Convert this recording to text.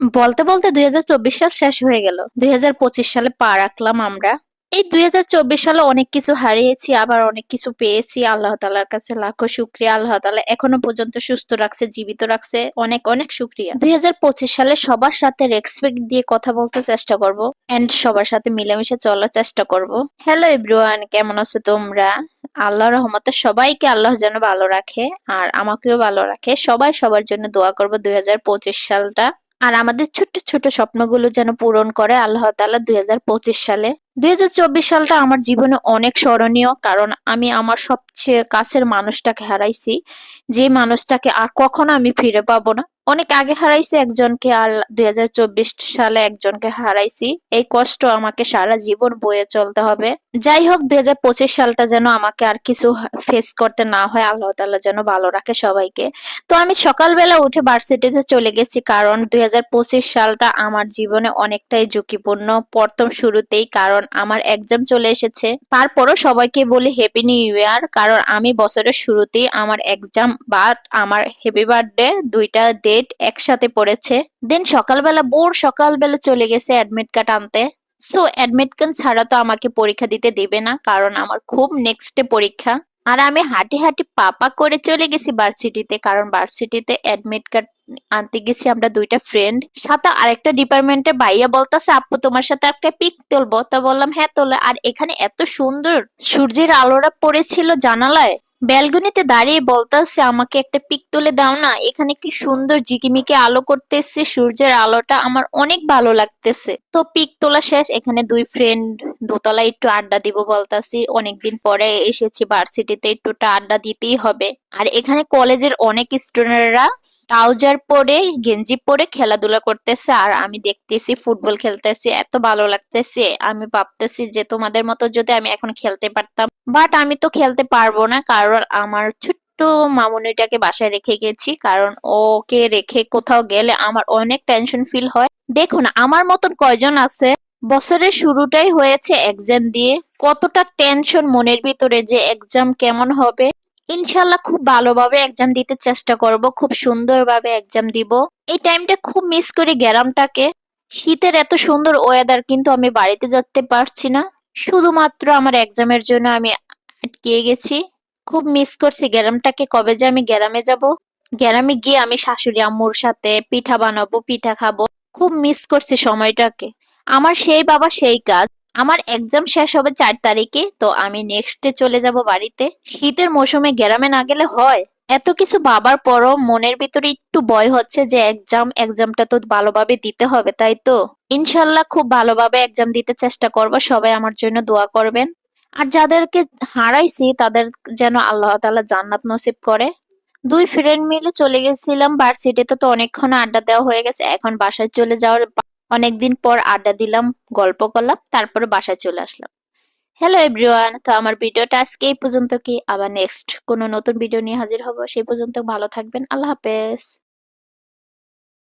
বলতে বলতে দুই হাজার চব্বিশ সাল শেষ হয়ে গেল। দুই হাজার পঁচিশ সালে পা রাখলাম আমরা। এই দুই হাজার চব্বিশ সালে অনেক কিছু হারিয়েছি, আবার অনেক কিছু পেয়েছি। আল্লাহ তালার কাছে লাখো শুক্রিয়া। আল্লাহ তালা এখনও পর্যন্ত সুস্থ রাখছে, জীবিত রাখছে। অনেক অনেক শুক্রিয়া। দুই হাজার পঁচিশ সালে সবার সাথে রেসপেক্ট দিয়ে কথা বলতে চেষ্টা করব এন্ড সবার সাথে মিলেমিশে চলার চেষ্টা করব। হ্যালো এভরিওয়ান কেমন আছো তোমরা? আল্লাহ রহমতে সবাইকে আল্লাহ যেন ভালো রাখে আর আমাকেও ভালো রাখে। সবাই সবার জন্য দোয়া করব দুই হাজার পঁচিশ সালটা। আর আমাদের ছোট্ট ছোট স্বপ্নগুলো যেন পূরণ করে আল্লাহ তালা দুই হাজার পঁচিশ সালে। দুই হাজার চব্বিশ সালটা আমার জীবনে অনেক স্মরণীয়, কারণ আমি আমার সবচেয়ে কাছের মানুষটাকে হারাইছি। যে মানুষটাকে আর কখনো আমি ফিরে পাবো না। অনেক আগে হারাইছি একজনকে, আর দুই হাজার চব্বিশ সালে একজনকে হারাইছি। এই কষ্ট আমাকে সারা জীবন বয়ে চলতে হবে। যাই হোক, দুই হাজার পঁচিশ সালটা যেন আমাকে আর কিছু ফেস করতে না হয়, আল্লাহ তাআলা যেন ভালো রাখে সবাইকে। তো আমি সকালবেলা উঠে ভার্সিটিতে চলে গেছি, কারণ দুই হাজার পঁচিশ সালটা আমার জীবনে অনেকটাই ঝুঁকিপূর্ণ। প্রথম শুরুতেই, কারণ আমার এক্সাম চলে এসেছে। তারপরও সবাইকে বলি হ্যাপি নিউ ইয়ার কারণ আমি বছরের শুরুতেই আমার এক্সাম বা আমার হ্যাপি বার্থডে দুইটা ডেট একসাথে পড়েছে। দেন সকালবেলা বোর সকালবেলা চলে গেছে অ্যাডমিট কার্ড আনতে। সো অ্যাডমিট কার্ড ছাড়া তো আমাকে পরীক্ষা দিতে দেবে না, কারণ আমার খুব নেক্সটে পরীক্ষা। আর আমি হাঁটি হাঁটি পাপা করে চলে গেছি ভার্সিটিতে কারণ ভার্সিটিতে অ্যাডমিট কার্ড আনতে গেছি আমরা দুইটা ফ্রেন্ড সাথে আরেকটা ডিপার্টমেন্টে ভাইয়া বলতেছে, আপু, তোমার সাথে একটা পিক তুলবো। তা বললাম হ্যাঁ তোলে। আর এখানে এত সুন্দর সূর্যের আলোটা পড়েছিল জানালায়। ব্যালকনিতে দাঁড়িয়ে বলতেছে, আমাকে একটা পিক তুলে দাও না। এখানে কি সুন্দর জিকিমিকে আলো করতেছে, সূর্যের আলোটা। আমার অনেক ভালো লাগতেছে। তো পিক তোলা শেষ, এখানে দুই ফ্রেন্ড দোতলায় একটু আড্ডা দিব বলতাছি। অনেকদিন পরে এসেছি ভার্সিটিতে একটুটা আড্ডা দিতেই হবে। আর এখানে কলেজের অনেক স্টুডেন্টরা ট্রাউজার পরে, গেঞ্জি পরে খেলাধুলা করতেছে আর আমি দেখতেছি ফুটবল খেলতেছি, এত ভালো লাগতেছে। আমি ভাবতেছি যে তোমাদের মতো যদি আমি এখন খেলতে পারতাম। বাট আমি তো খেলতে পারব না, কারণ আমার ছোট্ট মামুনিটাকে বাসায় রেখে গেছি। কারণ ওকে রেখে কোথাও গেলে আমার অনেক টেনশন ফিল হয়। দেখুন, আমার মতন কয়জন আছে? বছরের শুরুটাই হয়েছে এক্সাম দিয়ে। কতটা টেনশন মনের ভিতরে যে এক্সাম কেমন হবে? ইনশাল্লাহ খুব ভালোভাবে এক্সাম দিতে চেষ্টা করব, খুব সুন্দরভাবে এক্সাম দিব। এই টাইমটা খুব মিস করি গ্রামটাকে। শীতের এত সুন্দর ওয়েদার কিন্তু আমি বাড়িতে যেতে পারছি না। শুধুমাত্র আমার এক্সামের জন্য আমি আটকে গেছি। খুব মিস করছি গ্যারামটাকে কবে যে আমি গ্রামে যাব? গ্রামে গিয়ে আমি শাশুড়ি আম্মুর সাথে পিঠা বানাবো, পিঠা খাব। খুব মিস করছি সময়টাকে। আমার সেই বাবা সেই কাজ। আমার এক্সাম শেষ হবে চার তারিখে, তো আমি নেক্সট চলে যাব বাড়িতে। শীতের মৌসুমে গ্রামে না গেলে হয়। এত কিছু বাবার পরও মনের ভিতরে একটু ভয় হচ্ছে যে এক্সাম এক্সামটা তো ভালোভাবে দিতে হবে, তাই তো? ইনশাল্লাহ খুব ভালোভাবে এক্সাম দিতে চেষ্টা করব। সবাই আমার জন্য দোয়া করবেন। আর যাদেরকে হারাইছি, তাদের যেন আল্লাহ তাআলা জান্নাত নসিব করে। দুই ফ্রেন্ড মিলে চলে গেছিলাম ভার্সিটিতে তো অনেকক্ষণ আড্ডা দেওয়া হয়ে গেছে। এখন বাসায় চলে যাওয়ার অনেকদিন পর আড্ডা দিলাম, গল্প করলাম, তারপরে বাসায় চলে আসলাম। হ্যালো এভরিওয়ান তো আমার ভিডিওটা আজকে এই পর্যন্ত কি? আবার নেক্সট কোনো নতুন ভিডিও নিয়ে হাজির হব, সেই পর্যন্ত ভালো থাকবেন, আল্লাহ হাফেজ।